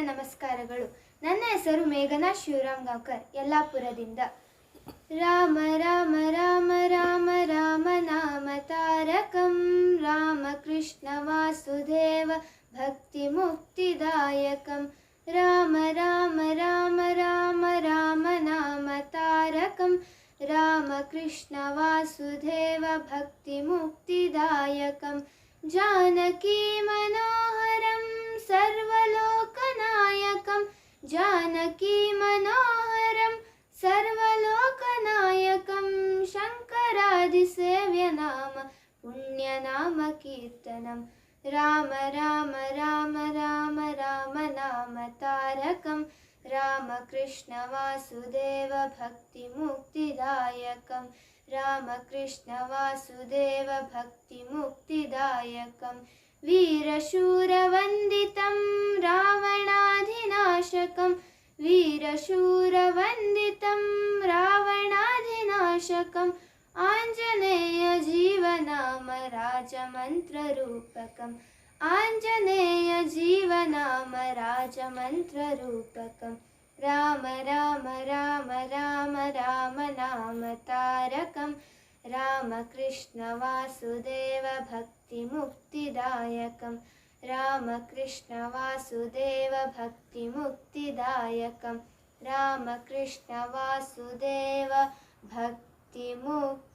ನಮಸ್ಕಾರಗಳು. ನನ್ನ ಹೆಸರು ಮೇಘನಾ ಶಿವರಾಮ್ ಗಾಂವ್ಕರ್ ಯಲ್ಲಾಪುರದಿಂದ. ರಾಮ ರಾಮ ರಾಮ ರಾಮ ರಾಮ ನಾಮ ತಾರಕಂ. ರಾಮಕೃಷ್ಣ ವಾಸುದೇವ, ಭಕ್ತಿ ಮುಕ್ತಿದಾಯಕಂ ರಾಮ ರಾಮ ರಾಮ ರಾಮ ರಾಮ ನಾಮ ತಾರಕಂ. ರಾಮಕೃಷ್ಣ ವಾಸುದೇವ, ಭಕ್ತಿ ಮುಕ್ತಿದಾಯಕಂ ಜಾನಕಿ ಮನೋಹ मनोहरं सर्वलोकनायकं शङ्करादिसेव्यनाम पुण्यनामकीर्तनं राम राम राम राम राम नाम तारकं रामकृष्णवासुदेव भक्तिमुक्तिदायकं रामकृष्णवासुदेव भक्तिमुक्तिदायकं वीरशूरवन्दितं रावणाधिनाशकं वीरशूरवन्दितं रावणाधिनाशकम् आञ्जनेयजीवनाम राजमन्त्ररूपकम् आञ्जनेयजीवनाम राजमन्त्ररूपकम् राम राम राम राम राम नाम तारकं रामकृष्णवासुदेव भक्तिमुक्तिदायकं रामकृष्णवासुदेव भक्तिमुक्तिदायकं